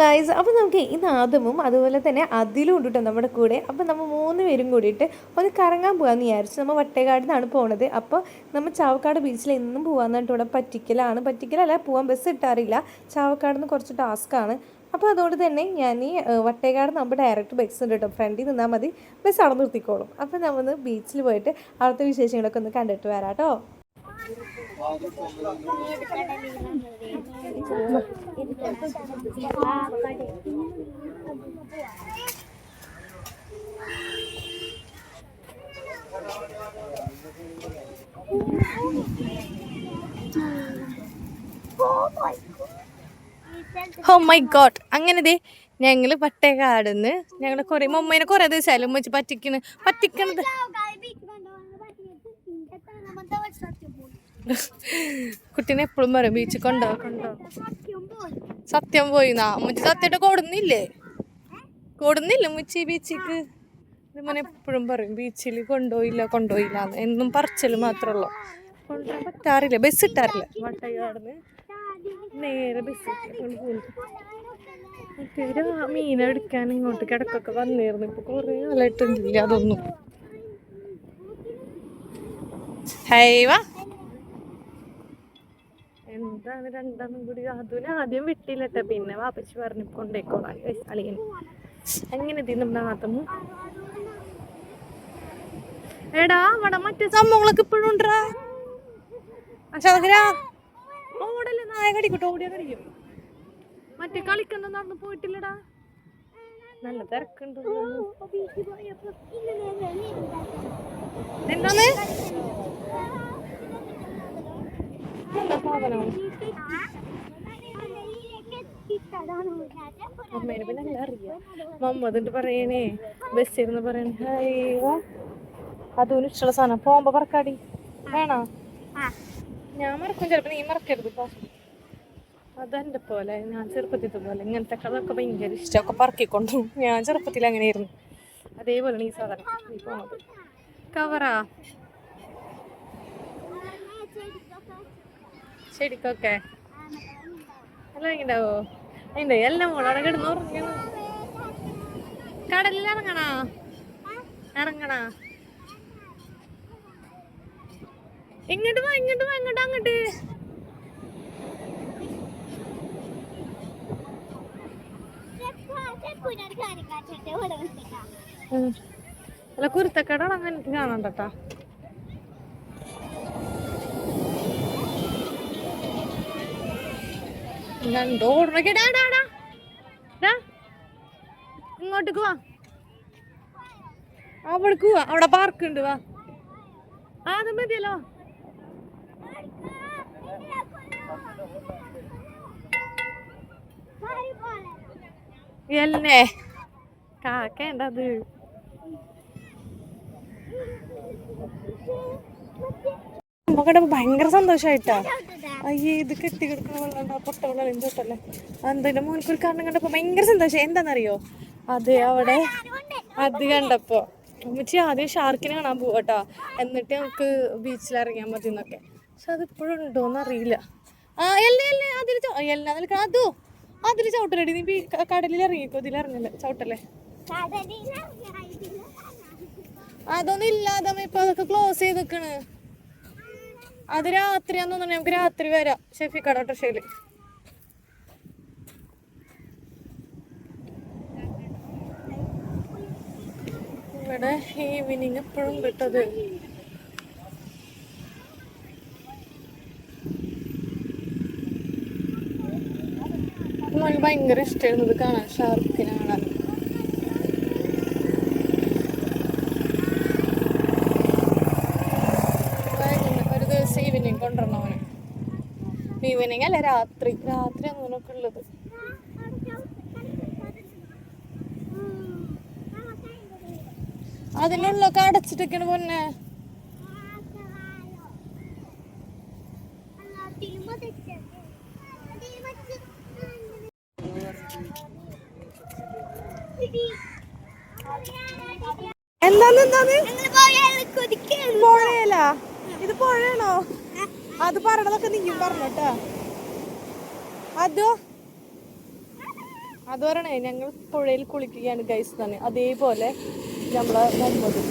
Guys അപ്പോൾ നമുക്ക് ഈ നാദമും അതുപോലെ തന്നെ അതിലും ഉണ്ട് കേട്ടോ നമ്മുടെ കൂടെ. അപ്പോൾ നമ്മൾ മൂന്ന് പേരും കൂടിയിട്ട് ഒന്ന് കറങ്ങാൻ പോകാമെന്ന് വിചാരിച്ചു. നമ്മൾ വട്ടേകാട് നിന്നാണ് പോണത്. അപ്പോൾ നമ്മൾ ചാവക്കാട് ബീച്ചിൽ എന്നും പോകാമെന്നിട്ട് ഇവിടെ പറ്റിക്കലാണ്. പറ്റിക്കലല്ല പോകാൻ ബസ് കിട്ടാറില്ല ചാവക്കാട് നിന്ന് കുറച്ച് ടാസ്ക്കാണ് അപ്പോൾ അതുകൊണ്ട് തന്നെ ഞാൻ ഈ വട്ടേക്കാട് നമ്മൾ ഡയറക്റ്റ് ബസ് ഉണ്ട് കേട്ടോ ഫ്രണ്ടിൽ നിന്നാൽ മതി. ബസ് അവിടെ നിർത്തിക്കോളും. അപ്പോൾ നമ്മൾ ബീച്ചിൽ പോയിട്ട് അവിടുത്തെ വിശേഷങ്ങളൊക്കെ ഒന്ന് കണ്ടിട്ട് വരാം കേട്ടോ ഓ മൈ ഗോഡ് അങ്ങനെ ദേ ഞങ്ങൾ പട്ടേക്കാടുന്ന് ഞങ്ങൾ കുറെ മമ്മേനെ കുറെ ദിവസമായാലും വെച്ച് പറ്റിക്കണ്. പറ്റിക്കണത്. കുട്ടീനെ എപ്പോഴും പറയും ബീച്ചിൽ കൊണ്ടോ? കൊണ്ടോ സത്യം പോയി നാ മുച്ചി സത്യമായിട്ട് കൊടുന്നില്ലേ? കൊടുന്നില്ല മുച്ചി ബീച്ചിക്ക്? ഇതുമോനെ എപ്പോഴും പറയും ബീച്ചിൽ കൊണ്ടുപോയില്ല കൊണ്ടുപോയില്ല എന്ന്. പറച്ചൽ മാത്രമേ ഉള്ളൂ. കൊണ്ടുപോകാൻ പറ്റാറില്ല. ബസ് ഇട്ടാറില്ല. നേരെ ബസ് മീനെടുക്കാൻ ഇങ്ങോട്ട് കിടക്കൊക്കെ വന്നിരുന്നു. ഇപ്പൊ കുറേ കാലമായിട്ടുണ്ടല്ലേ അതൊന്നും. ഹൈവ എന്താണ് രണ്ടെണ്ണം കൂടി. അതിന് ആദ്യം വിട്ടില്ലട്ടെ. പിന്നെ വാപ്പച്ചി പറഞ്ഞു കൊണ്ടേക്കോളാൻ അളിയൻ. അങ്ങനെ തിന്നും നാത്തമ്മു എടാ അവിടെ മറ്റേ സംഭവങ്ങളൊക്കെ ഇപ്പോഴും ഉണ്ടാ അശോകരാ ഓടല്ലേ നായ കടിക്കട്ടോ ഓടിയാ കടിക്കും. മറ്റേ കളിക്കണ്ട നടന്നു പോയിട്ടില്ലടാ. നല്ല തിരക്കുണ്ട്. എന്താണ് എന്താ സാധനം അമ്മേനെ പിന്നെ എല്ലാം അറിയാം മമ്മ എന്നിട്ട് പറയണേ. ബസ്സിരുന്ന് പറയണേ. ഹൈവാ അതും ഇഷ്ടമുള്ള സാധനം. പോകുമ്പോ പറക്കാടി വേണോ? ഞാൻ മറക്കും ചിലപ്പോ. നീ മറക്കരുത് കേട്ടോ അതെന്റെ പോലെ. ഞാൻ ചെറുപ്പത്തിലത്തെ പോലെ. ഇങ്ങനത്തെ അതൊക്കെ ഭയങ്കര ഇഷ്ടമൊക്കെ പറക്കിക്കൊണ്ടു. ഞാൻ ചെറുപ്പത്തിൽ അങ്ങനെയായിരുന്നു. അതേപോലെ ഈ സാധനം നീ പോണത്. കവറാ? ചെടിക്കൊക്കെ? എല്ലാം ഉണ്ടാവോ അതിന്റെ എല്ലാം അവിടെ കിടന്ന് ഉറങ്ങണം. കടലിൽ ഇറങ്ങണോ? ഇറങ്ങണോ? ഇങ്ങോട്ട് വാ ഇങ്ങോട്ട് വാ ഇങ്ങോട്ട് അങ്ങോട്ട്. അല്ല കുരുത്തക്കട അങ്ങനെ കാണണ്ടട്ടാ രണ്ടോ ഓടണൊക്കെ ഡാ ഡാ ഡാ ഡാ ഇങ്ങോട്ടേക്ക് വാ. അവിടേക്ക് വാ. അവിടെ പാർക്ക് ഉണ്ട് വാ. ആ അത് മതിയല്ലോ. എന്നെ. കാക്കേണ്ടത് നമുക്കടെ ഭയങ്കര സന്തോഷായിട്ടാ. അയ്യേ ഇത് കെട്ടി കിടക്കണ വെള്ളം പൊട്ട വെള്ളം എന്തോട്ടല്ലേ എന്തിന്റെ മോനക്കൊരു കാരണം കണ്ടപ്പോ ഭയങ്കര സന്തോഷം എന്താണെന്നറിയോ അതെ അവിടെ അത് കണ്ടപ്പോ. ഉമ്മച്ചി ആദ്യം ഷാർക്കിനെ കാണാൻ പോവാട്ടോ. എന്നിട്ട് നമുക്ക് ബീച്ചിൽ ഇറങ്ങിയാൽ മതി എന്നൊക്കെ പക്ഷെ അത് ഇപ്പോഴും ഉണ്ടോന്ന് അറിയില്ല. ആ എല്ലാ എല്ലാ അതിൽ എല്ലാ നിൽക്കണം അതോ അതിൽ ചവിട്ടലടി. നീ കടലിൽ ഇറങ്ങിക്കോ ഇതിൽ ഇറങ്ങില്ല ചവിട്ടല്ലേ. അതൊന്നും ഇല്ലാതെ ഇപ്പൊ അതൊക്കെ ക്ലോസ് ചെയ്തിക്കണ് അത് രാത്രിയാന്ന് തോന്നുന്നു നമുക്ക് രാത്രി വരാം. ഷെഫിക്കട ഓട്ടോഷയിൽ ഇവിടെ ഈവനിങ് എപ്പോഴും കിട്ടത് ഭയങ്കര ഇഷ്ടമായിരുന്നു ഇത് കാണാൻ. ഷാർക്കിനെ കാണാൻ വൈകുന്നേരം ഒരു ദിവസം ഈവനിങ് കൊണ്ടുവരണം അവന് ഈവനിങ് അല്ല രാത്രി. രാത്രി അങ്ങനെയൊക്കെ ഉള്ളത്. അതിനുള്ളൊക്കെ അടച്ചിട്ടൊക്കെയാണ് പൊന്നെ. എന്താന്ന് എന്താന്ന്? പുഴയല്ല ഇത് പുഴയാണോ? അത് പറയണതൊക്കെ നീയും പറഞ്ഞോട്ടാ അതോ? അത് പറയണേ ഞങ്ങൾ പുഴയിൽ കുളിക്കുകയാണ് ഗൈസ് തന്നെ അതേപോലെ നമ്മളെ മുഹമ്മദ്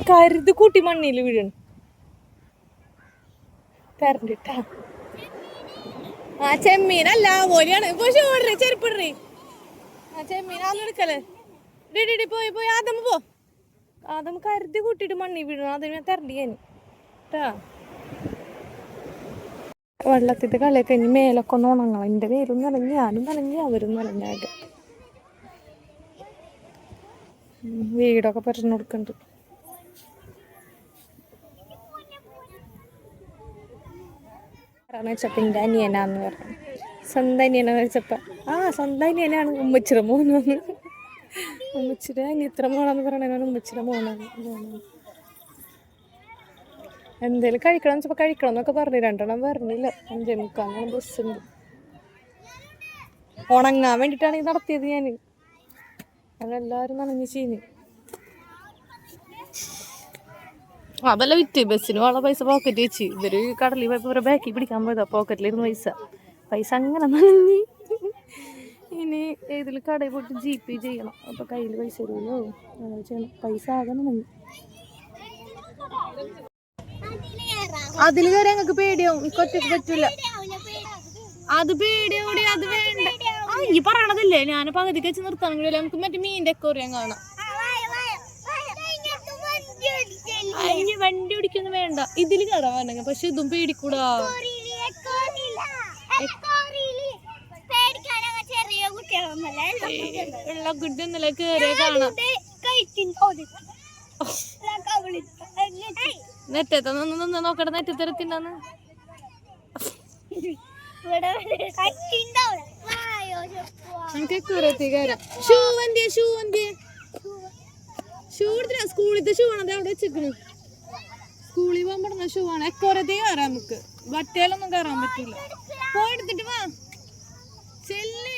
കരുത് കൂട്ടി മണ്ണിൽ വീഴണം. കരണ്ടിട്ടാ ആ ചെമ്മീനല്ല ഓലിയാണ്. ഇപ്പൊ ഷൂടറി ചെരുപ്പിടറി ആ ചെമ്മീനാന്ന് എടുക്കല്ലേ പോയി പോയി. ആദം പോ. ആദം കരുതി കൂട്ടിയിട്ട് മണ്ണി വീഴണം അതിന് ഞാൻ കേട്ടാ വെള്ളത്തിന്റെ കളിയൊക്കെ കഴിഞ്ഞ് മേലൊക്കെ ഒന്ന് ഉണങ്ങണം. എന്റെ പേരും നനഞ്ഞ് ഞാനും നനഞ്ഞ് അവരും നനഞ്ഞാകെ വീടൊക്കെ പറഞ്ഞു കൊടുക്കുന്നുണ്ട് കാരണം വെച്ചപ്പോ എന്റെ അനിയനാന്ന് പറഞ്ഞു. സ്വന്തം അനിയനാന്ന് വെച്ചപ്പോ ആ സ്വന്തം അനിയനാണ് ഉമ്മച്ചിയുടെ മോനാന്ന് ഉമ്മച്ചിയുടെ അനിയത്ര മോളാന്ന് പറയണതാണ് ഉമ്മച്ചിറ മോനാണ് മോനാണ്. എന്തേലും കഴിക്കണം? വെച്ചപ്പോ കഴിക്കണം എന്നൊക്കെ പറഞ്ഞു. രണ്ടെണ്ണം പറഞ്ഞില്ല അഞ്ചേ ബസ് ഉണ്ട്. ഉണങ്ങാൻ വേണ്ടിയിട്ടാണ് ഇത് നടത്തിയത് ഞാൻ അതെല്ലാവരും നനഞ്ഞ് ചീഞ്ഞ്. അതല്ല വിറ്റ്. ബസ്സിന് വളരെ പൈസ പോക്കറ്റ് വെച്ച്. ഇവർ കടലിൽ പോയപ്പോ ഇവരെ ബാക്കി പിടിക്കാൻ പോയതാ. പോക്കറ്റിലിരുന്ന് പൈസ. പൈസ അങ്ങനെ നനഞ്ഞി ഇനി ഏതിൽ കടയിൽ പോയിട്ട് ജി പേ ചെയ്യണം. അപ്പോൾ കയ്യിൽ പൈസ വരുമല്ലോ അങ്ങനെ പൈസ ആകണം നന്ദി അതിൽ കയറി ഞങ്ങൾക്ക് പേടിയാവും. ഒറ്റയ്ക്ക് പറ്റൂല. അത് പേടിയോടെ അത് വേണ്ട. ആ ഈ പറയണതല്ലേ? ഞാൻ പകുതിക്ക് വെച്ച് നിർത്താണെങ്കിലും നമുക്ക് മറ്റേ മീന്റെ ഒക്കെ അറിയാൻ കാണാം. വണ്ടി ഓടിക്കൊന്നും വേണ്ട. ഇതിൽ കയറാൻ വേണ്ടെങ്കിൽ പക്ഷെ ഇതും പേടിക്കൂടാ. ഉള്ള കുട്ടൊന്നല്ല കേറിയ കാണാം. നെറ്റത്തെ നിന്ന് നിന്ന് നോക്കട്ടെ നെറ്റത്തിരത്തിണ്ടെന്ന് നമുക്ക് എക്കുറത്തി കയറാം ഷൂ എന്തിയ ഷൂ എന്തിയ ഷൂ എടുത്തില്ല സ്കൂളിലത്തെ ഷൂ ആണ്? അത് അവിടെ വെച്ചിക്കണ്. സ്കൂളിൽ പോകാൻ പറ്റുന്ന ഷൂ ആണ്. എക്കോരത്തേ കയറാം നമുക്ക്. വറ്റയിലൊന്നും കയറാൻ പറ്റില്ല. പോയി എടുത്തിട്ട് വാ. ചെല്ലേ.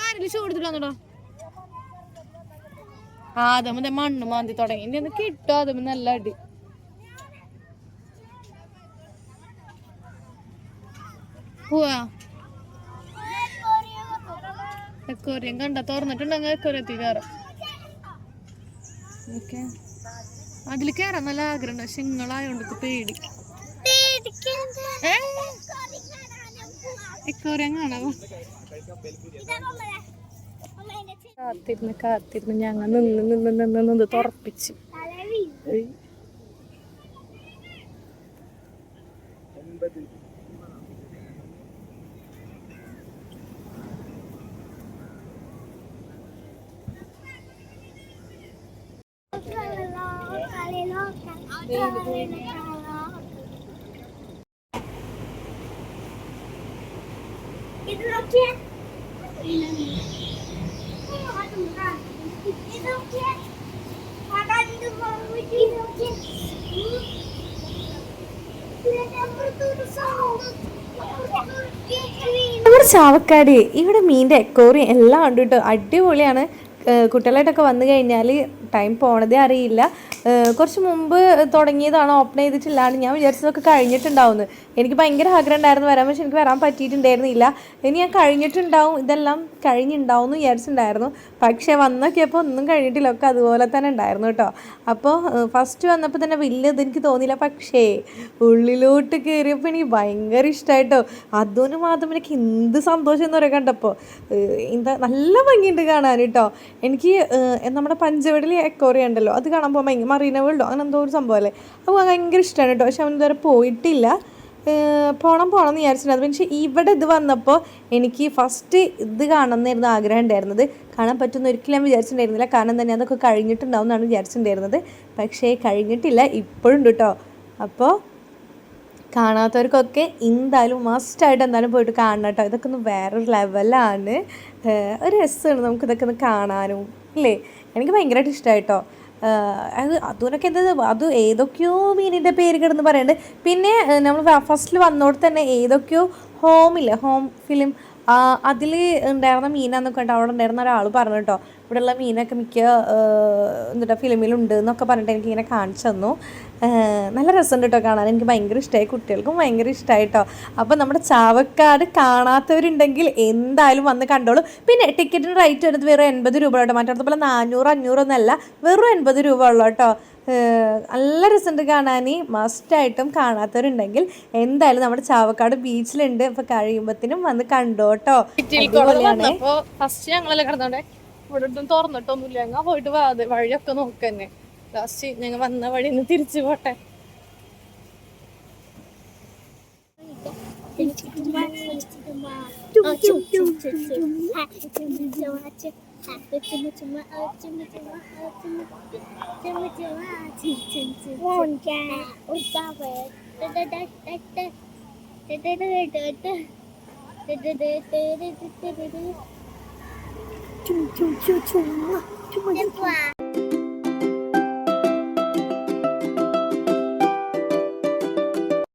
ആരെങ്കിലും ഷൂ എടുത്തിട്ട് വന്നോടോ ആ അതമ്മ മണ്ണ് മാന്തി തുടങ്ങി. ഇനി ഒന്ന് കിട്ടോ? അതമ്മ നല്ല അടി. പോവാ എക്കോറിയം കണ്ട? തുറന്നിട്ടുണ്ടെങ്കിൽ എക്കോറിയത്തിൽ കയറാം ഓക്കെ. അതിൽ കയറാൻ നല്ല ആഗ്രഹം പക്ഷെ നിങ്ങളായോണ്ട് പേടി. ഏ? കാത്തിരുന്ന് കാത്തിരുന്ന് ഞങ്ങൾ നിന്ന് നിന്ന് നിന്ന് നിന്ന് തുറപ്പിച്ച് ഏയ്. ഇതിലൊക്കെ ഇതൊക്കെ കടന്നു പോയിട്ട് ഇതൊക്കെ നമ്മുടെ ചാവക്കാട് ഇവിടെ മീന്റെ എക്കോറിയം എല്ലാം ഉണ്ട് കേട്ടോ അടിപൊളിയാണ് കുട്ടികളായിട്ടൊക്കെ വന്നു കഴിഞ്ഞാൽ ടൈം പോണതേ അറിയില്ല. കുറച്ച് മുമ്പ് തുടങ്ങിയതാണ് ഓപ്പൺ ചെയ്തിട്ടില്ലാന്ന് ഞാൻ വിചാരിച്ചതൊക്കെ കഴിഞ്ഞിട്ടുണ്ടാവുന്നു. എനിക്ക് ഭയങ്കര ആഗ്രഹം ഉണ്ടായിരുന്നു വരാൻ പക്ഷെ എനിക്ക് വരാൻ പറ്റിയിട്ടുണ്ടായിരുന്നില്ല. ഇനി ഞാൻ കഴിഞ്ഞിട്ടുണ്ടാവും ഇതെല്ലാം കഴിഞ്ഞിട്ടുണ്ടാവും എന്ന് വിചാരിച്ചിട്ടുണ്ടായിരുന്നു. പക്ഷേ വന്നൊക്കെയപ്പോൾ ഒന്നും കഴിഞ്ഞിട്ടില്ല ഒക്കെ അതുപോലെ തന്നെ ഉണ്ടായിരുന്നു കേട്ടോ. അപ്പോൾ ഫസ്റ്റ് വന്നപ്പോൾ തന്നെ വലിയത് എനിക്ക് തോന്നിയില്ല. പക്ഷേ ഉള്ളിലോട്ട് കയറിയപ്പോൾ എനിക്ക് ഭയങ്കര ഇഷ്ടമായിട്ടോ. അതിന് മാത്രം എനിക്ക് എന്ത് സന്തോഷം എന്ന് പറയാൻ കണ്ടപ്പോൾ എന്താ നല്ല ഭംഗിയുണ്ട് കാണാൻ കേട്ടോ. എനിക്ക് നമ്മുടെ പഞ്ചവടിയിൽ എക്കോറിയ ഉണ്ടല്ലോ അത് കാണാൻ പോകുമ്പോൾ മറീന വേൾഡോ അങ്ങനെ എന്തോ ഒരു സംഭവമല്ലേ അപ്പോൾ ഭയങ്കര ഇഷ്ടമാണ് കേട്ടോ പക്ഷെ അവൻ ഇതുവരെ പോയിട്ടില്ല. പോകണം പോണം എന്ന് വിചാരിച്ചിട്ടുണ്ടായിരുന്നു പക്ഷേ ഇവിടെ ഇത് വന്നപ്പോൾ എനിക്ക് ഫസ്റ്റ് ഇത് കാണണമെന്നായിരുന്നു ആഗ്രഹം ഉണ്ടായിരുന്നത്. കാണാൻ പറ്റുന്ന ഒരിക്കലും ഞാൻ വിചാരിച്ചിട്ടുണ്ടായിരുന്നില്ല. കാരണം തന്നെ അതൊക്കെ കഴിഞ്ഞിട്ടുണ്ടാവും എന്നാണ് വിചാരിച്ചിട്ടുണ്ടായിരുന്നത്. പക്ഷേ കഴിഞ്ഞിട്ടില്ല ഇപ്പോഴും കേട്ടോ അപ്പോൾ കാണാത്തവർക്കൊക്കെ എന്തായാലും മസ്റ്റായിട്ട് എന്തായാലും പോയിട്ട് കാണണം കേട്ടോ ഇതൊക്കെ ഒന്ന് വേറൊരു ലെവലാണ് ഒരു രസമാണ് നമുക്കിതൊക്കെ ഒന്ന് കാണാനും. ഇല്ലേ? എനിക്ക് ഭയങ്കരമായിട്ട് ഇഷ്ടമായിട്ടോ അത് അതിനൊക്കെ എന്ത് അത് ഏതൊക്കെയോ മീനിന്റെ പേര് കിടന്ന് പറയുന്നുണ്ട് പിന്നെ നമ്മൾ ഫസ്റ്റിൽ വന്നോട് തന്നെ ഏതൊക്കെയോ ഹോമില്ലേ ഹോം ഫിലിം അതിൽ ഉണ്ടായിരുന്ന മീനാന്നൊക്കെ ഉണ്ട് അവിടെ ഉണ്ടായിരുന്ന ഒരാൾ പറഞ്ഞു കേട്ടോ. ഇവിടെയുള്ള മീനൊക്കെ മിക്ക എന്താ ഫിലിമിലുണ്ട് എന്നൊക്കെ പറഞ്ഞിട്ട് എനിക്ക് ഇങ്ങനെ കാണിച്ചു തന്നു. നല്ല രസമുണ്ട് കേട്ടോ കാണാൻ. എനിക്ക് ഭയങ്കര ഇഷ്ടമായി കുട്ടികൾക്കും ഭയങ്കര ഇഷ്ടമായി കേട്ടോ. അപ്പോൾ നമ്മുടെ ചാവക്കാട് കാണാത്തവരുണ്ടെങ്കിൽ എന്തായാലും വന്ന് കണ്ടോളൂ. പിന്നെ ടിക്കറ്റിന് റേറ്റ് വരുന്നത് വെറും എൺപത് രൂപ കേട്ടോ മറ്റേ പോലെ നാനൂറ് അഞ്ഞൂറൊന്നല്ല വെറും എൺപത് രൂപ ഉള്ളൂ കേട്ടോ. നല്ല രസമുണ്ട് കാണാൻ. മസ്റ്റായിട്ടും കാണാത്തവരുണ്ടെങ്കിൽ എന്തായാലും നമ്മുടെ ചാവക്കാട് ബീച്ചിലുണ്ട് അപ്പോൾ കഴിയുമ്പത്തിനും വന്ന് കണ്ടോട്ടോ. അപ്പൊ ഫസ്റ്റ് ഞങ്ങളെല്ലാം കിടന്നോടെ ഇവിടെ തുറന്നിട്ടൊന്നുമില്ല ഞങ്ങൾ പോയിട്ട് വാ- വഴിയൊക്കെ നോക്കന്നെ ലാസ്റ്റ് ഞങ്ങൾ വന്ന വഴി നിന്ന് തിരിച്ചു പോട്ടെ 求求求求你了求求